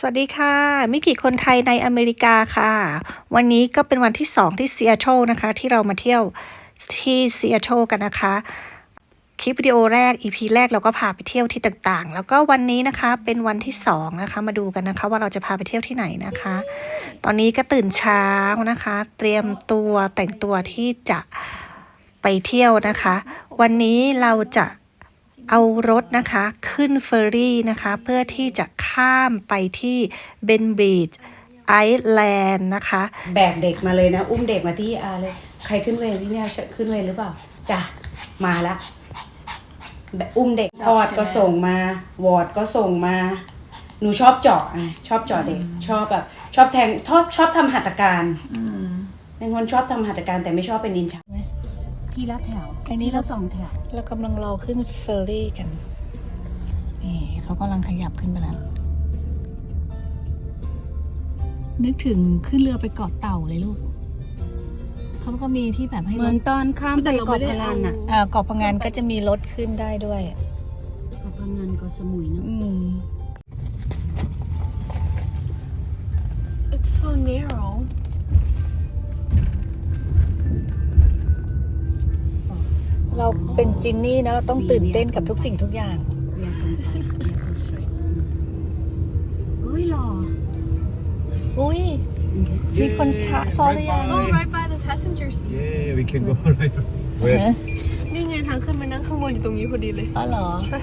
สวัสดีค่ะ มิกิคนไทยในอเมริกาค่ะ วันนี้ก็เป็นวันที่2ที่ซีแอตเทิลนะคะ ที่เรามาเที่ยวที่ซีแอตเทิลกันนะคะ คลิปวิดีโอแรก EP แรกเราก็พาไปเที่ยวที่ต่างๆ แล้วก็วันนี้นะคะเป็นวันที่2นะคะ มาดูกันนะคะ ว่าเราจะพาไปเที่ยวที่ไหนนะคะ ตอนนี้ก็ตื่นเช้านะคะ เตรียมตัวแต่งตัวที่จะไปเที่ยวนะคะ วันนี้เราจะ เอารถนะคะขึ้นเฟอร์รี่นะคะ เพื่อที่จะข้ามไปที่เบนบริดจ์ไอแลนด์นะคะ แบกเด็กมาเลยนะ อุ้มเด็กมาที่อาเลย ใครขึ้นเวรที่เนี่ยขึ้นเวรหรือเปล่าจ้ะมาละแบบอุ้มเด็กพอดก็ส่งมา วอร์ดก็ส่งมา หนูชอบเจาะไงชอบเจาะเด็ก ชอบแบบ ชอบแทงชอบชอบทำหัตถการเป็นคนชอบทำหัตถการแต่ไม่ชอบเป็นนินจา ทีละแถว อันนี้เราสองแถว เรากำลังรอขึ้นเฟอร์รี่กัน นี่เขากำลังขยับขึ้นไปแล้ว นึกถึงขึ้นเรือไปเกาะเต่าเลยลูก เขาก็มีที่แบบให้เหรมือนถตอนข้ามไปเกาะพะงันอะเอ่อเกาะพะงันก็จะมีรถขึ้นได้ด้วย เกาะพะงันเกาะสมุยเนาะ อืม It's so narrow. เราเป็นจินนี่นะเราต้องตื่นเต้นกับทุกสิ่งทุกอย่างเรียงตรงไปเรียงตรงสวยเฮ้ยหล่ออุ้ย มีคนซ้อนหรือยัง Oh, right by the passenger seat. Yeah, we can go right. Where? นี่ไงทางขึ้นมานั่งข้างบนอยู่ตรงนี้พอดีเลยอ๋อเหรอ ใช่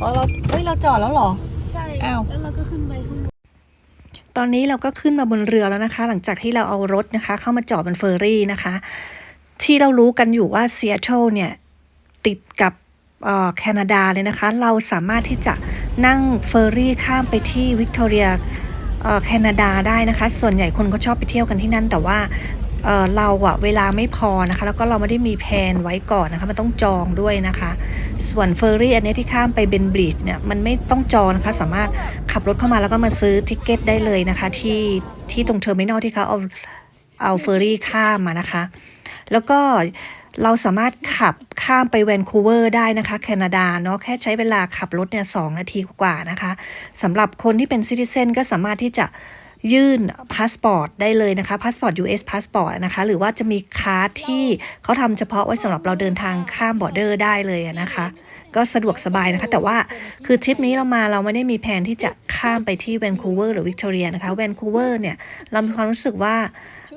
อ๋อเราเฮ้ยเราจอดแล้วเหรอ ใช่อ้าวแล้วเราก็ขึ้นไปข้างบนตอนนี้เราก็ขึ้นมาบนเรือแล้วนะคะ หลังจากที่เราเอารถนะคะ เข้ามาจอดบนเฟอร์รี่นะคะ ที่เรารู้กันอยู่ว่าซีแอตเทิลเนี่ย ติดกับแคนาดาเลยนะคะ เราสามารถที่จะนั่งเฟอร์รี่ข้ามไปที่วิกตอเรียแคนาดาได้นะคะ ส่วนใหญ่คนก็ชอบไปเที่ยวกันที่นั่น แต่ว่าเเราอะเวลาไม่พอนะคะ แล้วก็เราไม่ได้มีแผนไว้ก่อนนะคะ มันต้องจองด้วยนะคะ ส่วนเฟอร์รี่อันนี้ที่ข้ามไปเบนบริดจ์เนี่ย มันไม่ต้องจองนะคะ สามารถขับรถเข้ามาแล้วก็มาซื้อทิกเก็ตได้เลยนะคะ ที่ที่ตรงเทอร์มินอลที่เขาเอาเอาเฟอร์รี่ข้ามมานะคะ แล้วก็ เราสามารถขับข้ามไปแวนคูเวอร์ได้นะคะ แคนาดาเนาะแค่ใช้เวลาขับรถเนี่ยสองนาทีกว่านะคะสำหรับคนที่เป็นซิติเซนก็สามารถที่จะยื่นพาสปอร์ตได้เลยนะคะพาสปอร์ต US พาสปอร์ตนะคะ หรือว่าจะมีคาร์ดที่เขาทำเฉพาะไว้สำหรับเราเดินทางข้ามบอร์เดอร์ได้เลยนะคะ ก็สะดวกสบายนะคะ แต่ว่าคือทริปนี้เรามาเราไม่ได้มีแผนที่จะข้ามไปที่แวนคูเวอร์หรือวิกตอเรียนะคะแวนคูเวอร์เนี่ย เรามีความรู้สึกว่า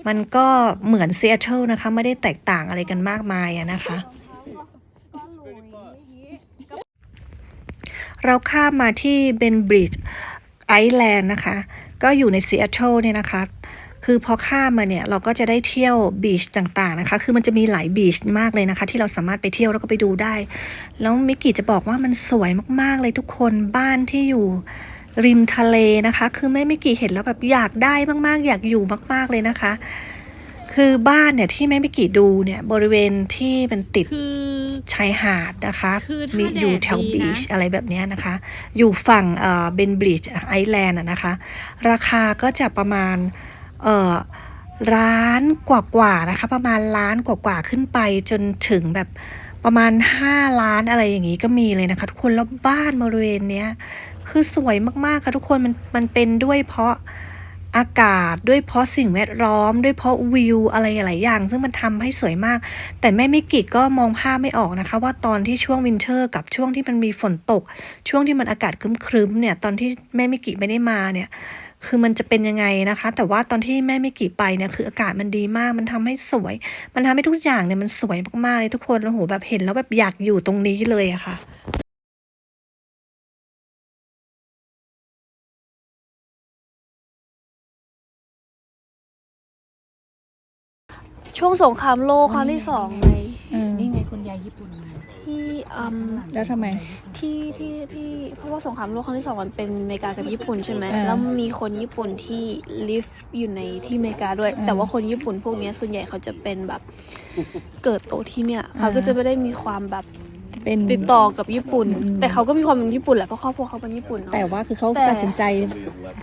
มันก็เหมือนซีแอตเทิลนะคะ ไม่ได้แตกต่างอะไรกันมากมายอะนะคะ เราข้ามมาที่เบนบริดจ์ไอแลนด์นะคะ ก็อยู่ในซีแอตเทิลเนี่ยนะคะคือพอข้ามมาเนี่ยเราก็จะได้เที่ยวบีชต่างๆนะคะ คือมันจะมีหลายบีชมากเลยนะคะ ที่เราสามารถไปเที่ยวแล้วก็ไปดูได้ แล้วมิกกี้จะบอกว่ามันสวยมากๆเลยทุกคนบ้านที่อยู่ ริมทะเลนะคะ คือแม่มิกกี้เห็นแล้วแบบอยากได้มากๆ อยากอยู่มากๆเลยนะคะ คือบ้านเนี่ยที่แม่มิกกี้ดูเนี่ยบริเวณที่มันติดคือชายหาดนะคะคือถ้ามีอยู่แดดแถวดีนะบีชอะไรแบบเนี้ยนะคะ อยู่ฝั่งเอ่อเบนบริดจ์ไอแลนด์นะคะ ราคาก็จะประมาณเอ่อล้านกว่าๆนะคะ ประมาณล้านกว่าๆขึ้นไปจนถึงแบบประมาณ 5 ล้านอะไรอย่างนี้ก็มีเลยนะคะ ทุกคนแล้วบ้านบริเวณเนี้ย คือสวยมากๆค่ะทุกคนมันมันเป็นด้วยเพราะอากาศด้วยเพราะสิ่งแวดล้อม ด้วยเพราะวิวอะไรหลายอย่าง ซึ่งมันทำให้สวยมาก แต่แม่มิกิก็มองภาพไม่ออกนะคะ ว่าตอนที่ช่วงวินเทอร์ กับช่วงที่มันมีฝนตก ช่วงที่มันอากาศครึ้มๆเนี่ยตอนที่แม่มิกิไม่ได้มาเนี่ยคือมันจะเป็นยังไงนะคะ แต่ว่าตอนที่แม่มิกิไปเนี่ยคืออากาศมันดีมาก มันทำให้สวย มันทำให้ทุกอย่างเนี่ยมันสวยมากๆเลยทุกคนแล้โหแบบเห็นแล้วแบบอยากอยู่ตรงนี้เลยอะค่ะ ช่วงสงครามโลกครั้งที่สองไงนี่ไงคุณยายญี่ปุ่นมาที่อืมแล้วทำไม ที่ที่ที่เพราะว่าสงครามโลกครั้งที่สองมันเป็นอเมริกากับญี่ปุ่นใช่ไหมเออแล้วมีคนญี่ปุ่นที่ live อยู่ในที่อเมริกาด้วย อืมแต่ว่าคนญี่ปุ่นพวกเนี้ยส่วนใหญ่เขาจะเป็นแบบเกิดโตที่เนี่ยเขาก็จะไม่ได้มีความแบบ เป็นติดต่อกับญี่ปุ่นอืมแต่เขาก็มีความเป็นญี่ปุ่นแหละเพราะครอบครัวเขาเป็นญี่ปุ่นเนาะ แต่ว่าคือเขาแต่ ตัดสินใจ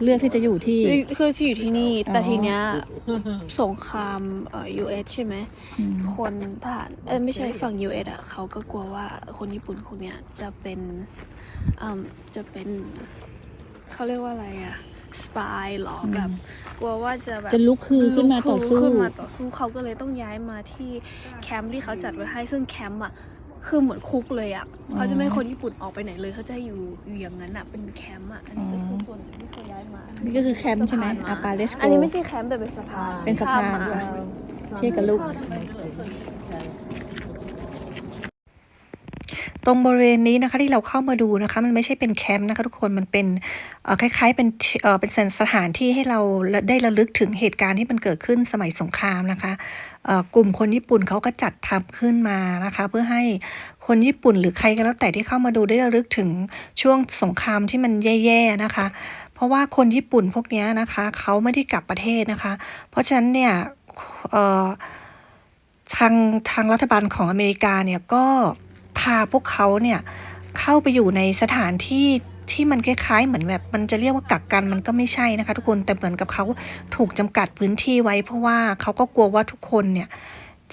เลือกที่จะอยู่ที่ คือที่อยู่ที่นี่แต่อ๋อทีเนี้ยสงครามเอ่อ US ใช่ไหมอืม คนทหารเอ้ยไม่ใช่ฝั่ง US อะเขาก็กลัวว่าคนญี่ปุ่นพวกเนี้ยจะเป็นอืมจะเป็นเขาเรียกว่าอะไรอะสปายหรอแบบกลัวว่าจะแบบ จะลุกคือขึ้นมาต่อสู้ขึ้นมาต่อสู้เขาก็เลยต้องย้ายมาที่แคมป์ที่เขาจัดไว้ให้ซึ่งแคมป์อะ คือเหมือนคุกเลยอะเขาจะไม่ให้คนญี่ปุ่นออกไปไหนเลยเขาจะอยู่อยู่อย่างนั้นอะเป็นแคมป์อะอันนี้ก็คือส่วนหนึ่งที่เขาย้ายมานี่ก็คือแคมป์ใช่ไหมสะพนอาปาเลสโกอันนี้ไม่ใช่แคมป์แต่เป็นสะพานเป็นสะพานข้มม เที่ยวกับลูก ตรงบริเวณนี้นะคะที่เราเข้ามาดูนะคะ มันไม่ใช่เป็นแคมป์นะคะทุกคนมันเป็นคล้ายๆเป็นเป็นสถานที่ให้เราได้ระลึกถึงเหตุการณ์ที่มันเกิดขึ้นสมัยสงครามนะคะกลุ่มคนญี่ปุ่นเขาก็จัดทำขึ้นมานะคะ เพื่อให้คนญี่ปุ่นหรือใครก็แล้วแต่ที่เข้ามาดูได้ระลึกถึงช่วงสงครามที่มันแย่ๆนะคะ เพราะว่าคนญี่ปุ่นพวกนี้นะคะเขาไม่ได้กลับประเทศนะคะ เพราะฉะนั้นเนี่ยทางทางรัฐบาลของอเมริกาเนี่ยก็ พาพวกเขาเนี่ยเข้าไปอยู่ในสถานที่ที่มันคล้ายๆ เหมือนแบบมันจะเรียกว่ากักกันมันก็ไม่ใช่นะคะทุกคนแต่เหมือนกับเขาถูกจำกัดพื้นที่ไว้ เพราะว่าเขาก็กลัวว่าทุกคนเนี่ย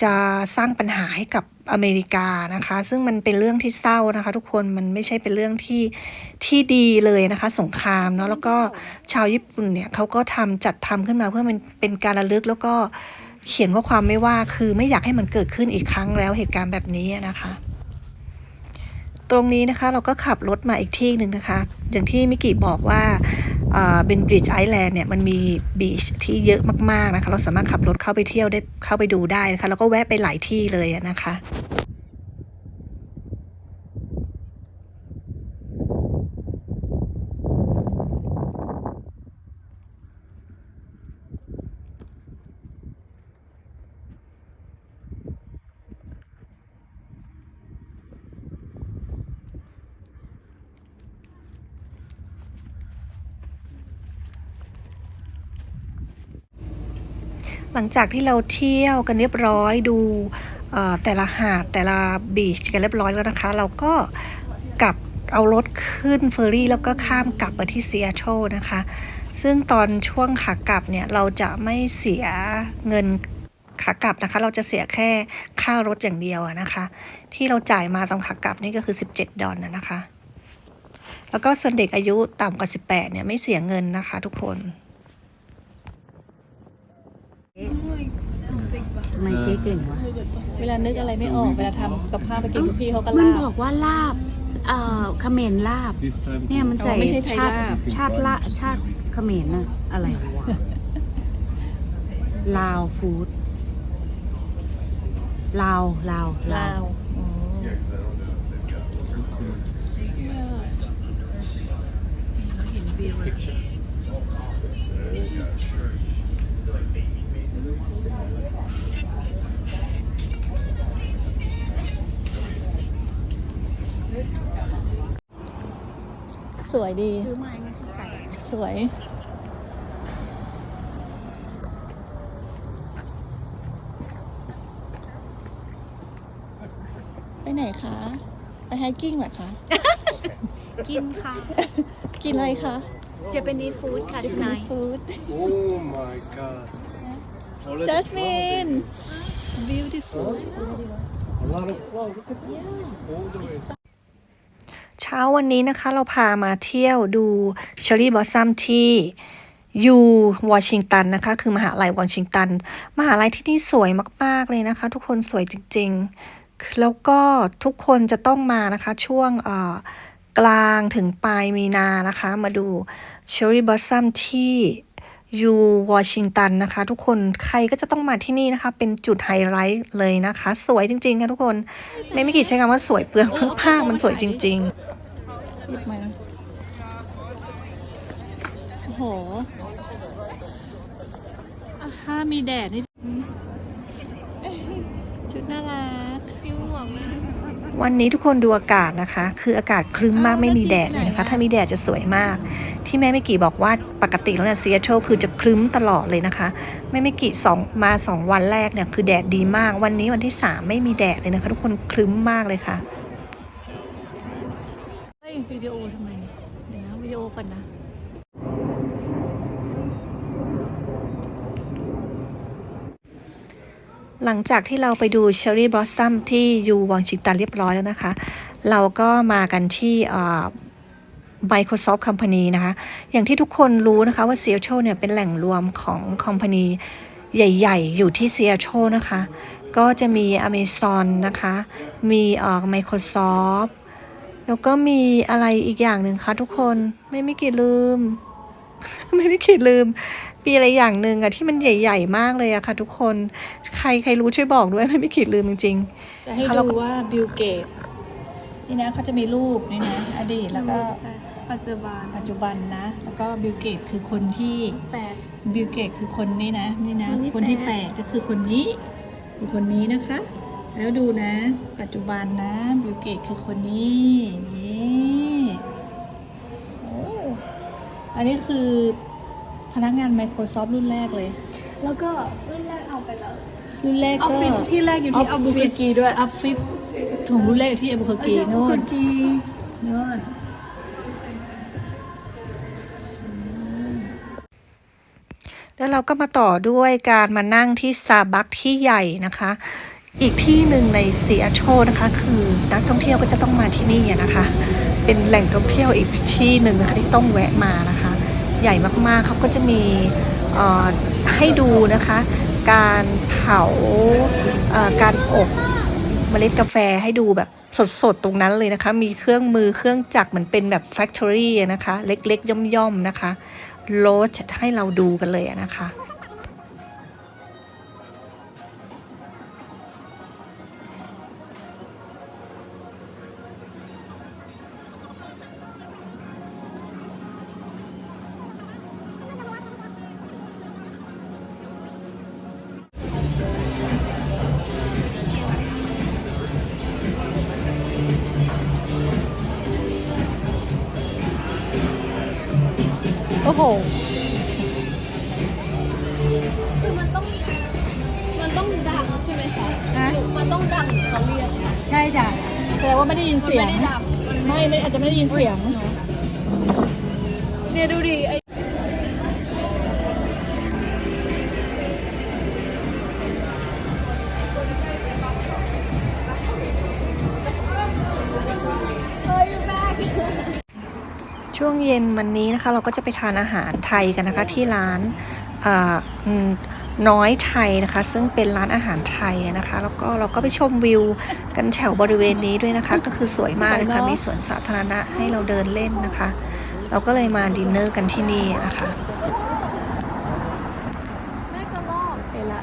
จะสร้างปัญหาให้กับอเมริกานะคะ ซึ่งมันเป็นเรื่องที่เศร้านะคะ ทุกคนมันไม่ใช่เป็นเรื่องที่ที่ดีเลยนะคะ สงครามเนาะแล้วก็ชาวญี่ปุ่นเนี่ยเขาก็ทำจัดทำขึ้นมาเพื่อมันเป็นการระลึกแล้วก็เขียนข้อความไม่ว่าคือไม่อยากให้มันเกิดขึ้นอีกครั้งแล้วเหตุการณ์แบบนี้นะคะ ตรงนี้นะคะเราก็ขับรถมาอีกที่หนึ่งนะคะ อย่างที่มิกิบอกว่าเบนบริดจ์ไอแลนด์เนี่ยมันมีบีชที่เยอะมากๆนะคะ เราสามารถขับรถเข้าไปเที่ยวได้เข้าไปดูได้นะคะ แล้วก็แวะไปหลายที่เลยนะคะ หลังจากที่เราเที่ยวกันเรียบร้อยดูแต่ละหาดแต่ละบีชกันเรียบร้อยแล้วนะคะ เราก็กลับเอารถขึ้นเฟอร์รี่ แล้วก็ข้ามกลับมาที่ซีแอตเทิลนะคะ ซึ่งตอนช่วงขากลับเนี่ย เราจะไม่เสียเงินขากลับนะคะ เราจะเสียแค่ค่ารถอย่างเดียวนะคะ ที่เราจ่ายมาตอนขากลับนี่ก็คือ 17 ดอลนะคะ แล้วก็ส่วนเด็กอายุต่ำกว่า 18เนี่ยไม่เสียเงินนะคะ ทุกคน ทำไมเจ๊เก่งวะเวลานึกอะไรไม่ออก เวลาทำกับข้าวไปกินกับพี่เขาก็มันลาบอกว่าลาบ เอ่อเขมรลาบ This time เนี่ยมันใส่อ๋อไม่ใช่ไทยชาติลาบชาติละชาติเขมรน่ะอะไรวะลาวฟู้ดลาวลาวลาวอ๋อ สวยดี ซื้อมาไงที่ใส่สวย ไปไหนคะ ไปไฮกิ้งเหรอคะ กินค่ะ กินอะไรคะ Japanese food ค่ะจิฟนฟู้ด Oh my god. Oh, let's- Jasmine beautiful A lot of flowers. Look at that. All the way. ช้าวันนี้นะคะเราพามาเที่ยวดูเชอร์รี่บอสซัมที่ยูวอชิงตันนะคะ คือมหาลัยวอชิงตัน มหาลัยที่นี่สวยมาก ๆ เลยนะคะ ทุกคนสวยจริง ๆ แล้วก็ทุกคนจะต้องมานะคะ ช่วงกลางถึงปลายมีนานะคะ มาดูเชอร์รี่บอสซัมที่ยูวอชิงตันนะคะ ทุกคนใครก็จะต้องมาที่นี่นะคะ เป็นจุดไฮไลท์เลยนะคะ สวยจริงๆค่ะทุกคน ไม่ไม่กี่ใช้คำว่าสวยเปลืองมากมันสวยจริง ๆ หยิบมาโอ้โห ถ้ามีแดดนี่ชุดน่ารักวันนี้ทุกคนดูอากาศนะคะ คืออากาศครึ้มมากอ้าวไม่มีแล้วแดดจีนเลยนะคะไหนอะถ้ามีแดดจะสวยมาก ที่แม่ไม่กี่บอกว่าปกติแล้วเนี่ยซีแอตเทิลคือจะครึ้มตลอดเลยนะคะ แม่ไม่กี่สองมาสองวันแรกเนี่ยคือแดดดีมาก วันนี้วันที่สามไม่มีแดดเลยนะคะ ทุกคนครึ้มมากเลยค่ะเฮ้ ยวิดีโอทำไมเนี่ยเดี๋ยวนะวิดีโอก่อนนะหลังจากที่เราไปดูเชอร์รี่บลอสซัมที่ยูวองชิงตันเรียบร้อยแล้วนะคะ เราก็มากันที่ Microsoft Company นะคะ อย่างที่ทุกคนรู้นะคะว่า Seattle เนี่ยเป็นแหล่งรวมของ Company ใหญ่ ๆ อยู่ที่ Seattle นะคะ ก็จะมี Amazon นะคะ มีเอ่อ Microsoft แล้วก็มีอะไรอีกอย่างหนึ่งคะทุกคนไม่ไม่กี่ลืม ไม่ไม่กี่ลืมมีอะไรอย่างหนึ่งอะที่มันใหญ่ ๆ มากเลยอะค่ะ ทุกคนใครใครรู้ช่วยบอกด้วยไม่ไม่ขีดลืมจริงจะให้เขาเราดูว่าบิลเกตนี่นะเขาจะมีรูปนี่นะอดีตแล้วก็ปัจจุบันปัจจุบันนะ แล้วก็บิลเกตคือคนที่แปดบิลเกตคือคนนี้นะนี่นะคนที่คนที่แปแปดดก็คือคนนี้คือคนนี้นะคะ แล้วดูนะ ปัจจุบันนะบิลเกตคือคนนี้นี่โอ้อันนี้คือพนักงาน Microsoft รุ่นแรกเลย แล้วก็รุ่นแรกเอาไปแล้ว รุ่นแรกออฟก็ฟิศที่แรกอยู่ที่อัลบูเ r อร์กีด้วยออฟฟิศของรุ่นแรกอยู่ที่อัลบูเกอร์กีโน่นกีโน่นแล้วเราก็มาต่อด้วยการมานั่งที่ซาบักที่ใหญ่นะคะ อีกที่หนึ่งในซีแอตเทิลนะคะ คือนักท่องเที่ยวก็จะต้องมาที่นี่นะคะ เป็นแหล่งท่องเที่ยวอีกที่หนึ่งนะคะที่ต้องแวะมานะคะ ใหญ่มากๆเขาก็จะมีให้ดูนะคะ การเผาการอบเมล็ดกาแฟให้ดูแบบสดๆ ตรงนั้นเลยนะคะ มีเครื่องมือเครื่องจักรเหมือนเป็นแบบแฟคทอรี่นะคะ เล็กๆ ย่อมๆ นะคะโลดให้เราดูกันเลยนะคะ อ้โห คือมันต้อง มันต้องดังใช่ไหมคะฮะ หรือมันต้องดังเขาเรียกใช่จ้ะแสดงว่าไม่ได้ยินเสียงไม่ได้ดังมันไม่ไม่อาจจะไม่ได้ยินเสียง เนี่ยดูดิไอ ช่วงเย็นวันนี้นะคะเราก็จะไปทานอาหารไทยกันนะคะที่ร้านอ่าอืมน้อยไทยนะคะ ซึ่งเป็นร้านอาหารไทยนะคะแล้วก็เราก็ไปชมวิวกันแถวบริเวณนี้ด้วยนะคะ ก็คือสวยมากเลยค่ะสวยเนอะมีสวนสาธารณะให้เราเดินเล่นนะคะ เราก็เลยมาดินเนอร์กันที่นี่นะคะแม่กระลอกไปละ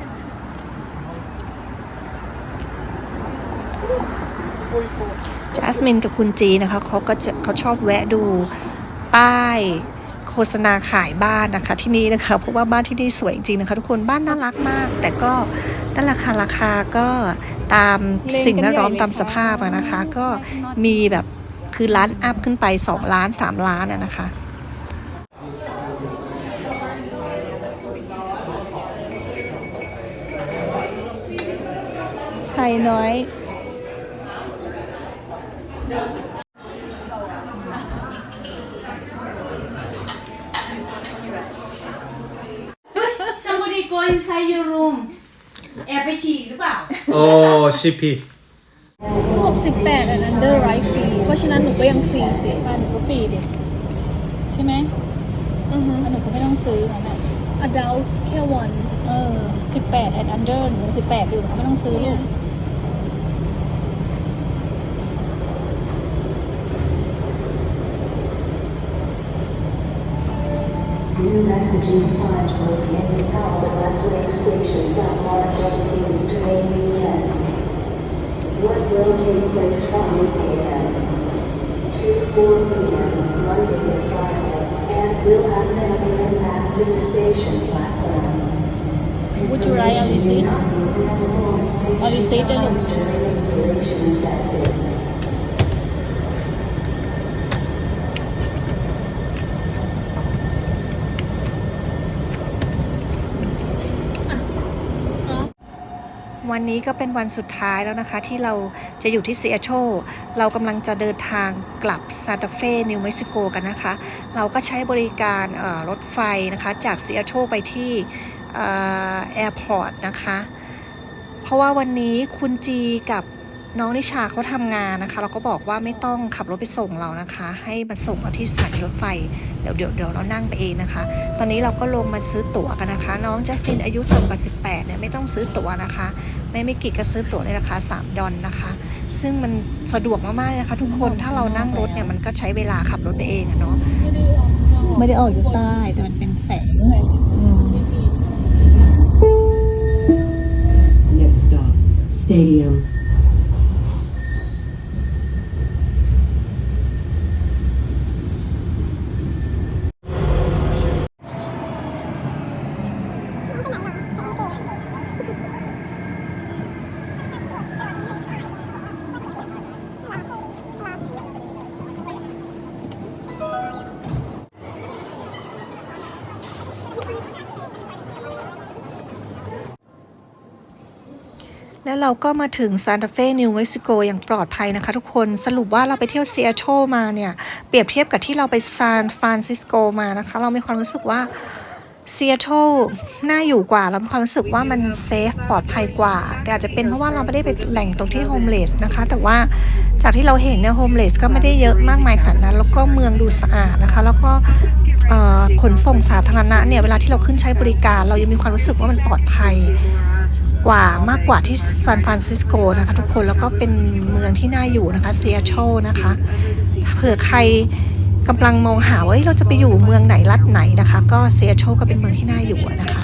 จัสมินกับคุณจีนะคะเขาก็จะเขาชอบแวะดู ป้ายโฆษณาขายบ้านนะคะ ที่นี่นะคะเพราะว่าบ้านที่นี่สวยจริงๆนะคะ ทุกคนบ้านน่ารักมาก แต่ก็นั่นราคาราคาก็ตามสิ่งแวดล้อมตามสภาพอะนะคะ ก็มีแบบคือล้านอัพขึ้นไป 2 ล้าน 3 ล้านอะนะคะไทยน้อย Somebody go inside your room แอบไปฉี่ห รือเปล่า Oh, CP. 68อันนั้นเดอร์ไรฟรี เพราะฉะนั้นหนูก็ยังฟรีสิบ้านหนูก็ฟรีดิใช่ไหมอือฮึแล้วหนูก็ไม่ต้องซื้อนั่นน่ะ adult แค่วันเออสิบแปดแอนด์อันเดอร์หนูสิบแปดอยู่หนูก็ไม่ต้องซื้อลูก New messaging signs will be installed at Westway Station. March 18, train Work will take place from 8 a.m. to 4 p.m. Monday to Friday, and will have an impact to the station platform. Would you ride Alisate? Alisate alone. Installation testing. วันนี้ก็เป็นวันสุดท้ายแล้วนะคะ ที่เราจะอยู่ที่ซีแอตเทิลเรากำลังจะเดินทางกลับซานตาเฟนิวเม็กซิโกกันนะคะ เราก็ใช้บริการรถไฟนะคะจากซีแอตเทิลไปที่แอร์พอร์ตนะคะ เพราะว่าวันนี้คุณจีกับ น้องนิชาเขาทำงานนะคะเราก็บอกว่าไม่ต้องขับรถไปส่งเรานะคะ ให้มาส่งเราที่สถานีรถไฟเดี๋ยวเดี๋ยวเดี๋ยวเรานั่งไปเองนะคะ ตอนนี้เราก็ลงมาซื้อตั๋วกันนะคะ น้องจัสตินอายุต่ำกว่า 18เนี่ยไม่ต้องซื้อตั๋วนะคะแม่ไม่กิจก็ซื้อตั๋วในราคา 3 ดอลนะคะ ซึ่งมันสะดวกมากๆเลยนะคะ ทุกคนถ้าเรานั่งรถเนี่ยมันก็ใช้เวลาขับรถไปเองอะเนาะไม่ได้ออกอยู่ใต้แต่มันเป็นแสง Next stop, Stadium. แล้วเราก็มาถึงซานตาเฟ่นิวเม็กซิโกอย่างปลอดภัยนะคะทุกคนสรุปว่าเราไปเที่ยวซีแอตเทิลมาเนี่ย เปรียบเทียบกับที่เราไปซานฟรานซิสโกมานะคะ เรามีความรู้สึกว่าซีแอตเทิลน่าอยู่กว่า เรามีความรู้สึกว่ามันเซฟปลอดภัยกว่า แต่อาจจะเป็นเพราะว่าเราไม่ได้ไปแหล่งตรงที่โฮมเลสนะคะ แต่ว่าจากที่เราเห็นเนี่ยโฮมเลสก็ไม่ได้เยอะมากมายขนาดนั้น แล้วก็เมืองดูสะอาดนะคะ แล้วก็ขนส่งสาธารณะเนี่ยเวลาที่เราขึ้นใช้บริการ เรายังมีความรู้สึกว่ามันปลอดภัย กว่ามากกว่าที่ซานฟรานซิสโกนะคะทุกคนแล้วก็เป็นเมืองที่น่าอยู่นะคะเซียโชนะคะเผื่อใครกำลังมองหาว่าเราจะไปอยู่เมืองไหนรัฐไหนนะคะ ก็เซียโชก็เป็นเมืองที่น่าอยู่นะคะ